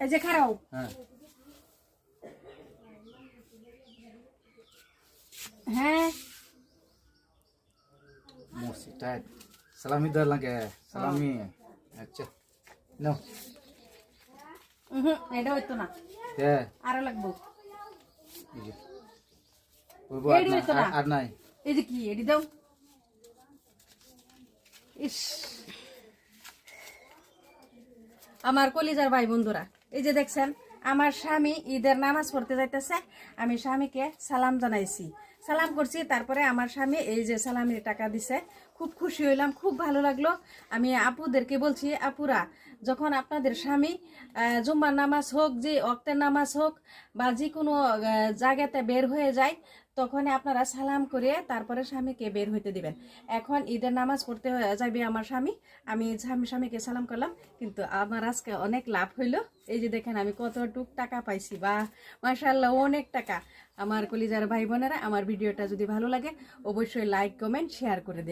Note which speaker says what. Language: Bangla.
Speaker 1: এই যে খারাও।
Speaker 2: হ্যাঁ।
Speaker 1: হ্যাঁ।
Speaker 2: মোসি টাইট। সালামি দেওয়ার লাগে সালামি। আচ্ছা নাও।
Speaker 1: উহুম, এটা হইতো না।
Speaker 2: কে
Speaker 1: আরও লাগবো।
Speaker 2: আর নাই-
Speaker 1: এই যে কি এটি দাও। ইস। আমার কলিজার ভাই বন্ধুরা এই যে দেখছেন, আমার স্বামী ঈদের নামাজ পড়তে যাইতেছে, আমি স্বামীকে সালাম জানাইছি। সালাম করছি, তারপরে আমার স্বামী এই যে সালামের টাকা দিছে, খুব খুশি হইলাম, খুব ভালো লাগল। আমি আপুদেরকে বলছি, আপুরা, যখন আপনাদের স্বামী জুম্মার নামাজ হোক, যে অক্তের নামাজ হোক, বা যে কোনো জায়গাতে বের হয়ে যায় তখন আপনারা সালাম করে তারপরে স্বামীকে বের হইতে দিবেন। এখন ঈদের নামাজ পড়তে যাবে আমার স্বামী। আমি স্বামী স্বামীকে সালাম করলাম, কিন্তু আমার আজকে অনেক লাভ হইল। এই যে দেখেন আমি কতটুক টাকা পাইছি বা মাশাল্লাহ অনেক টাকা। আমার কলিজার ভাই বোনেরা আমার ভিডিওটা যদি ভালো লাগে, অবশ্যই লাইক কমেন্ট শেয়ার করে দেবেন।